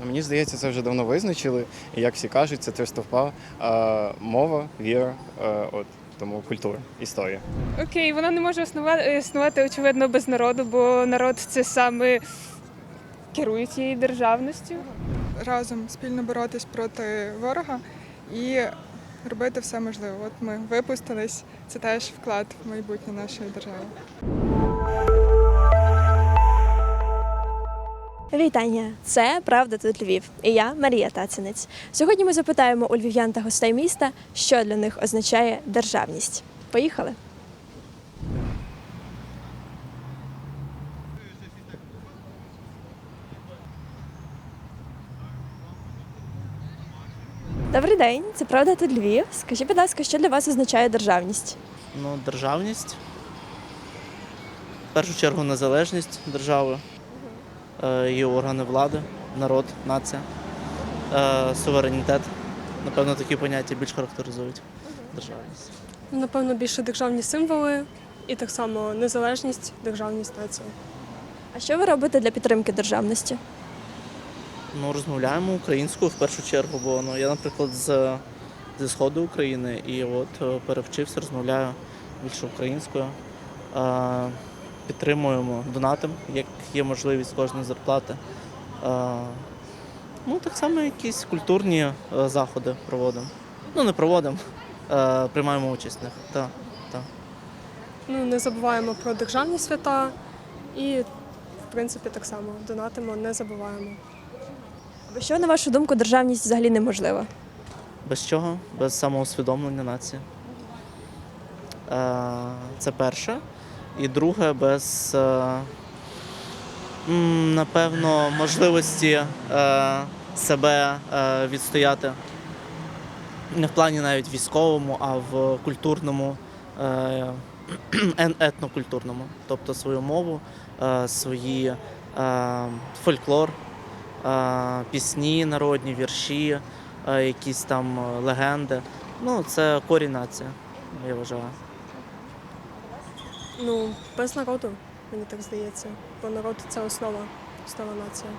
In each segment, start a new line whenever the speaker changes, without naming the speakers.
Ну, Мені здається, це вже давно визначили. І як всі кажуть, це три стовпа е, мова, віра, е, от тому культура, історія.
Окей, вона не може існувати, існувати очевидно без народу, бо народ це саме керує цією державністю.
разом спільно боротись проти ворога і робити все можливе. От ми випустились, це теж вклад в майбутнє нашої держави.
Вітання! Це Правда тут Львів. І я Марія Тацинець. Сьогодні ми запитаємо у львів'ян та гостей міста, що для них означає державність. Поїхали! Добрий день, це правда тут Львів. Скажіть, будь ласка, що для вас означає державність?
Ну, державність. В першу чергу незалежність держави, е, її органи влади, народ, нація, е, суверенітет. Напевно, такі поняття більш характеризують державність.
Напевно, більше державні символи і так само незалежність, державність нація.
А що ви робите для підтримки державності?
Ну, розмовляємо українською в першу чергу, бо ну, я, наприклад, з, зі сходу України і от е, перевчився, розмовляю більше українською. Підтримуємо донатом, як є можливість кожної зарплати. Ну, так само якісь культурні е, заходи проводимо. Ну, не проводимо, е, приймаємо участь в них. Так, так.
Ну, не забуваємо про державні свята і, в принципі, так само донатимо, не забуваємо.
Бо що, на вашу думку, державність взагалі неможлива?
Без чого? Без самоусвідомлення нації. Е, Це перше. І друге, без, е, напевно, можливості е, себе е, відстояти. Не в плані навіть військовому, а в культурному, е, етнокультурному. Тобто свою мову, свої фольклор, пісні народні, вірші якісь там легенди. Ну, це корінь нації, я вважаю.
Ну, без народу, мені так здається. Бо народ це основа, основа нації.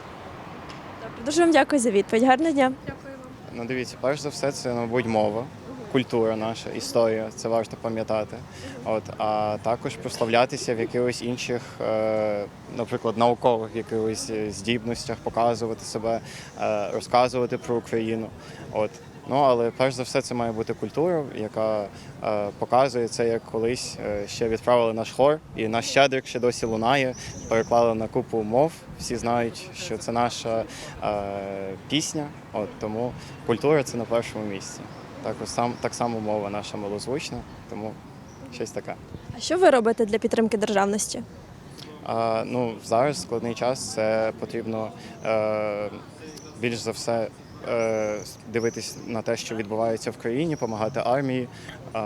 Добре, дуже вам дякую за відповідь. Гарного дня.
Дякую вам.
Ну, дивіться, перш за все, це, мабуть, мова, культура наша, історія, це варто пам'ятати. От, а також прославлятися в якихось інших, е, наприклад, наукових якихось е, здібностях, показувати себе, е, розказувати про Україну. От. Ну, але перш за все, це має бути культура, яка е, показує це, як колись е, ще відправили наш хор, і наш щедрик ще досі лунає, переклали на купу мов. Всі знають, що це наша е, пісня. От тому культура це на першому місці. Також сам так само мова наша малозвучна, тому щось таке.
А що ви робите для підтримки державності?
А, ну, зараз складний час, це потрібно е, більш за все е, дивитись на те, що відбувається в країні, допомагати армії, е,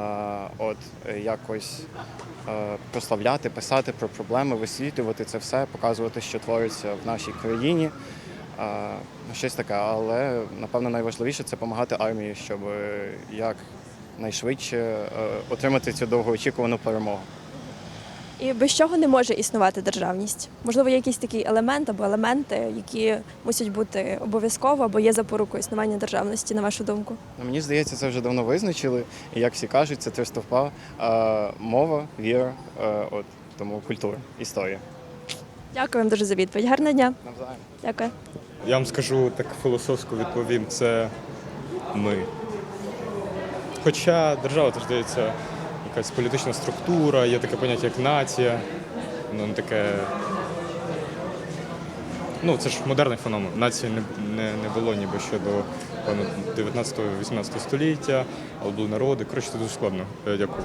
от е, якось е, прославляти, писати про проблеми, висвітлювати це все, показувати, що твориться в нашій країні. Е, ну, щось таке, але напевно найважливіше це допомагати армії, щоб е, як найшвидше е, отримати цю довгоочікувану перемогу.
І без чого не може існувати державність? Можливо, є якийсь такий елемент або елементи, які мусять бути обов'язково або є запорукою існування державності, на вашу думку?
Ну, Мені здається, це вже давно визначили. І як всі кажуть, це три стовпа е, мова, віра, е, от тому культура, історія.
Дякую вам дуже за відповідь. Гарного дня.
Навзаєм.
Дякую.
Я вам скажу так філософсько відповім, це ми. Хоча держава це здається якась політична структура, є таке поняття як нація. Ну, таке. Ну, це ж модерний феномен. Нації не, не, не було ніби ще до 19-18 століття, але були народи. Коротше, це дуже складно. Е, Дякую.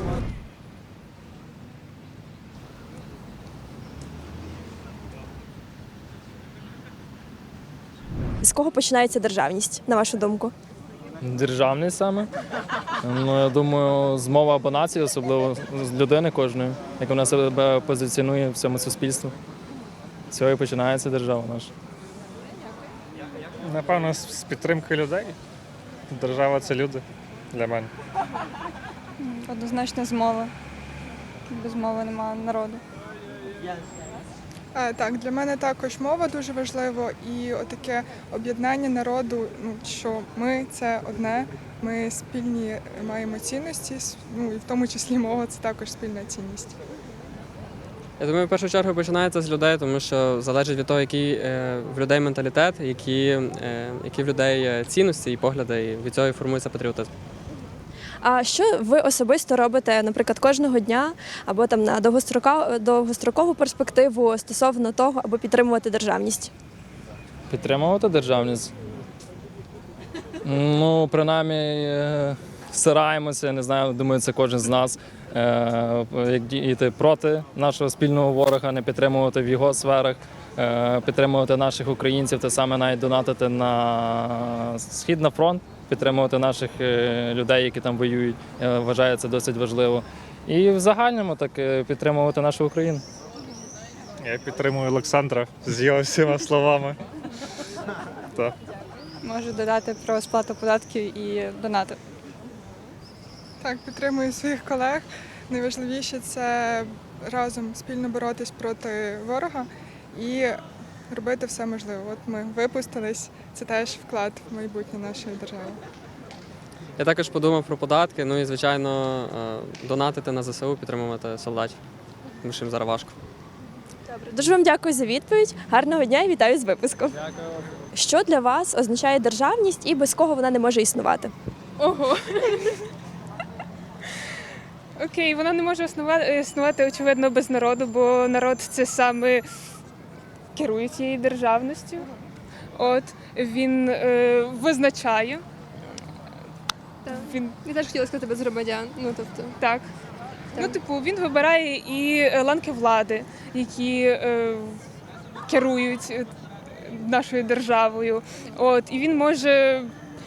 З кого починається державність, на вашу думку?
Державний саме. Ну, я думаю, з мови або нації, особливо з людини кожної, як вона себе позиціонує в цьому суспільстві. З цього і починається держава наша.
Напевно, з з підтримки людей. Держава це люди для мене.
Однозначно з мови. Без мови немає народу. Е, Так, для мене також мова дуже важливо і отаке об'єднання народу, ну що ми це одне, ми спільні маємо цінності, ну і в тому числі мова це також спільна цінність.
Я думаю, в першу чергу починається з людей, тому що залежить від того, який е, в людей менталітет, які, е, які в людей е, цінності і погляди, і від цього і формується патріотизм.
А що ви особисто робите, наприклад, кожного дня або там на довгострокову перспективу стосовно того, аби підтримувати державність?
Підтримувати державність. Ну, принаймні, е, стараємося, не знаю, думаю, це кожен з нас. е, Як діяти проти нашого спільного ворога, не підтримувати в його сферах, е, підтримувати наших українців, те саме навіть донатити на схід на фронт, підтримувати наших е, людей, які там воюють. Я вважаю це досить важливо. І в загальному так е, підтримувати нашу Україну.
Я підтримую Олександра з його всіма словами. Так.
Можу додати про сплату податків і донати.
Так, підтримую своїх колег. Найважливіше це разом спільно боротись проти ворога і робити все можливе. От ми випустились, це теж вклад в майбутнє нашої держави.
Я також подумав про податки, ну і звичайно е, донатити на ЗСУ, підтримувати солдатів, тому що їм зараз важко.
Добре, дуже вам дякую за відповідь. Гарного дня і вітаю з випуском. Дякую. Що для вас означає державність і без кого вона не може існувати?
Ого. Окей, вона не може існувати, існувати, очевидно, без народу, бо народ це саме керує цією державністю. От він е, визначає. Він
Я теж хотіла сказати без громадян. Ну тобто,
так. Ну, типу, він вибирає і е, ланки влади, які е, керують е, нашою державою. От, і він може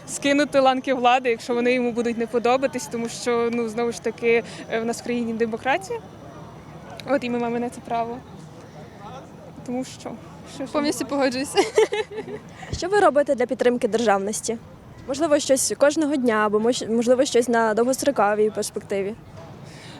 скинути ланки влади, якщо вони йому будуть не подобатись, тому що ну знову ж таки е, в нас в країні демократія. От і ми маємо на це право. Тому що. що
повністю погоджуюся.
Що ви робите для підтримки державності? Можливо, щось кожного дня, або мож- можливо, щось на довгостроковій перспективі.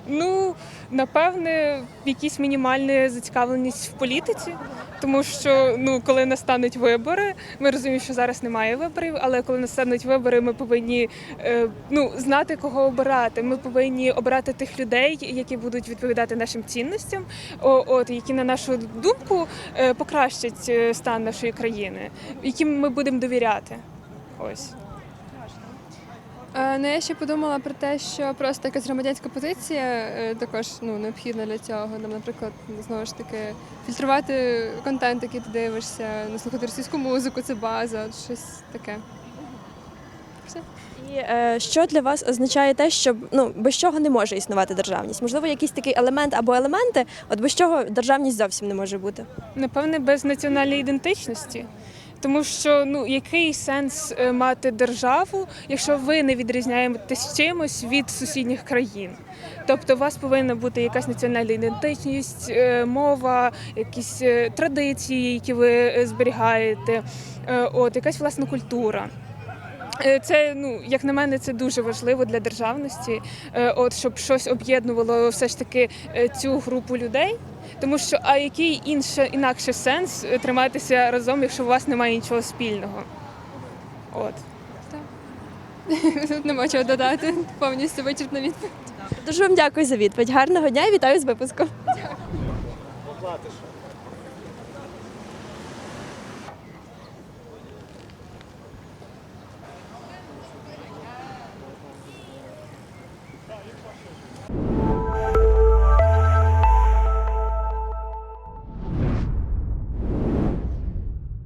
Ну, напевне, якісь мінімальна зацікавленість в політиці, тому що ну, коли настануть вибори, ми розуміємо, що зараз немає виборів, але коли настануть вибори, ми повинні е, ну, знати, кого обирати. Ми повинні обирати тих людей, які будуть відповідати нашим цінностям, о, от які, на нашу думку, е, покращать е, стан нашої країни, яким ми будемо довіряти. Ось.
Е, Ну, я ще подумала про те, що просто якась громадянська позиція е, також ну, необхідна для цього. Нам, наприклад, знову ж таки, фільтрувати контент, який ти дивишся, не слухати російську музику, це база, щось таке. Все.
І е, що для вас означає те, що ну без чого не може існувати державність? Можливо, якийсь такий елемент або елементи, от без чого державність зовсім не може бути.
Напевне, без національної ідентичності. Тому що ну який сенс е, мати державу, якщо ви не відрізняєтесь чимось від сусідніх країн? Тобто, у вас повинна бути якась національна ідентичність, е, мова, якісь е, традиції, які ви зберігаєте, от якась власна культура. Це ну як на мене, це дуже важливо для державності, от щоб щось об'єднувало все ж таки цю групу людей. Тому що а який інше інакше сенс е, триматися разом, якщо у вас немає нічого спільного? От.
Тут нема чого додати, повністю вичерпна відповідь.
Дуже вам дякую за відповідь. Гарного дня і вітаю з випуском.